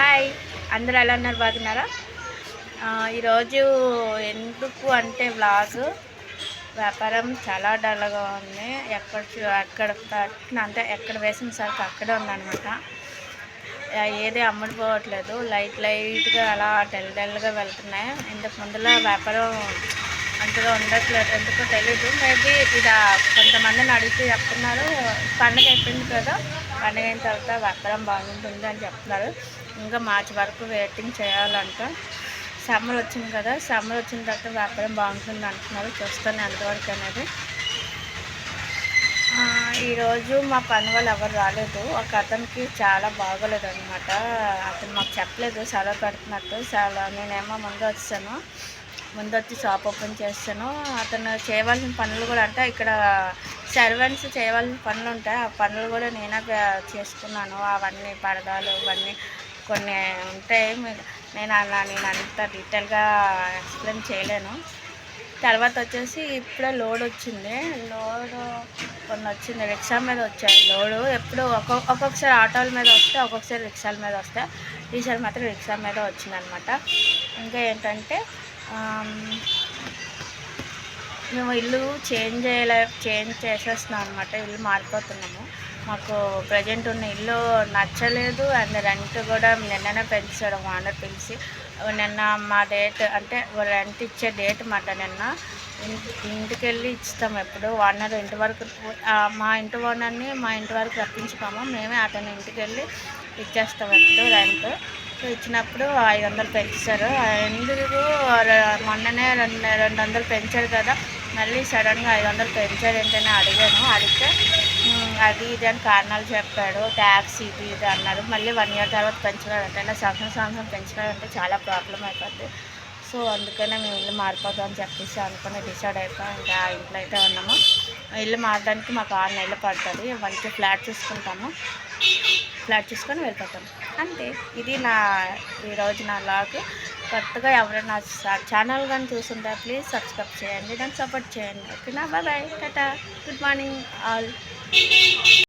Hi అందరూ ఎలా ఉన్నారు? బాగున్నారా? ఈరోజు ఎందుకు అంటే వ్లాగ్ వ్యాపారం చాలా డల్గా ఉంది. ఎక్కడ చూ- ఎక్కడ అంటే ఎక్కడ వేసిన సరికి అక్కడే ఉందన్నమాట. ఏది అమ్ముడుపోవట్లేదు లైట్ లైట్గా అలా డల్ డల్గా వెళ్తున్నాయి. ఇంతకు ముందులో వ్యాపారం అంతగా ఉండట్లేదు. ఎందుకో తెలీదు. మేబీ ఇది కొంతమందిని అడిగితే చెప్తున్నారు. పండగ అయిపోయింది కదా. పండుగ అయిన తర్వాత వ్యాపారం బాగుంటుంది అని చెప్తున్నారు. ఇంకా మార్చి వరకు వెయిటింగ్ చేయాలంట. సమ్మర్ వచ్చింది కదా సమ్మర్ వచ్చిన తర్వాత వ్యాపారం బాగుంటుంది అంటున్నారు. చూస్తాను ఎంతవరకు అనేది. ఈరోజు మా పని వాళ్ళు ఎవరు రాలేదు. ఒక అతనికి చాలా బాగోలేదు అనమాట అతను మాకు చెప్పలేదు సెలవు పెడుతున్నట్టు. చాలా నేనేమో ముందు వచ్చాను. ముందు వచ్చి షాప్ ఓపెన్ చేస్తాను. అతను చేయవలసిన పనులు కూడా అంటే. ఇక్కడ సర్వెంట్స్ చేయవలసిన పనులు ఉంటాయి ఆ పనులు కూడా నేనే చేసుకున్నాను. అవన్నీ పరదాలు ఇవన్నీ కొన్ని ఉంటాయి. నేను అలా నేను అంత డీటెయిల్గా ఎక్స్ప్లెయిన్ చేయలేను. తర్వాత వచ్చేసి ఇప్పుడే లోడ్ వచ్చింది. లోడ్ కొన్ని వచ్చింది. రిక్షా మీద వచ్చాయి లోడు ఎప్పుడు ఒక్కొక్క ఒక్కొక్కసారి ఆటోల మీద వస్తే ఒక్కొక్కసారి రిక్షాల మీద వస్తే ఈసారి మాత్రం రిక్షా మీద వచ్చిందనమాట. ఇంకా ఏంటంటే మేము ఇల్లు చేంజ్ చేయలే చేంజ్ చేసేస్తున్నాం అనమాట ఇల్లు మారిపోతున్నాము. మాకు ప్రజెంట్ ఉన్న ఇల్లు నచ్చలేదు అండ్ రెంట్ కూడా నిన్ననే పెంచాడు ఓనర్ పిలిచి. నిన్న మా డేట్ అంటే రెంట్ ఇచ్చే డేట్ మాట నిన్న. ఇంటికి వెళ్ళి ఇస్తాం ఎప్పుడు. ఓనర్ ఇంటి వరకు మా ఇంటి ఓనర్ని మా ఇంటి వరకు రప్పించుకోము. మేమే అతని ఇంటికి వెళ్ళి ఇచ్చేస్తాం ఎప్పుడు రెంట్. ఇచ్చినప్పుడు ఐదు వందలు పెంచారు. ఎందుకు? మొన్ననే రెండు రెండు వందలు పెంచారు కదా. మళ్ళీ సడన్గా ఐదు వందలు పెంచారు అడిగాను. అడిగితే అది ఇది అని కారణాలు చెప్పాడు. ట్యాక్స్ ఇది ఇది అన్నారు మళ్ళీ వన్ ఇయర్ తర్వాత పెంచినారంటే ఇలా సంవత్సరం సంవత్సరం పెంచినారంటే చాలా ప్రాబ్లం అయిపోద్ది. సో అందుకనే మేము ఇల్లు మారిపోదాం అని చెప్పేసి అనుకుని డిసైడ్ అయిపోయి. ఇంకా ఆ ఇంట్లో అయితే ఉన్నాము. ఇల్లు మారడానికి మాకు ఆరు నెలలు పడుతుంది. మంచి ఫ్లాట్ చూసుకుంటాము. ఫ్లాట్ చూసుకొని వెళ్ళిపోతాం. అంతే. ఇది నా ఈరోజు నా లాగ్. కొత్తగా ఎవరైనా ఛానల్ కానీ చూస్తుంటే ప్లీజ్ సబ్స్క్రైబ్ చేయండి దాన్ని సపోర్ట్ చేయండి. ఓకేనా? Bye bye Tata good morning all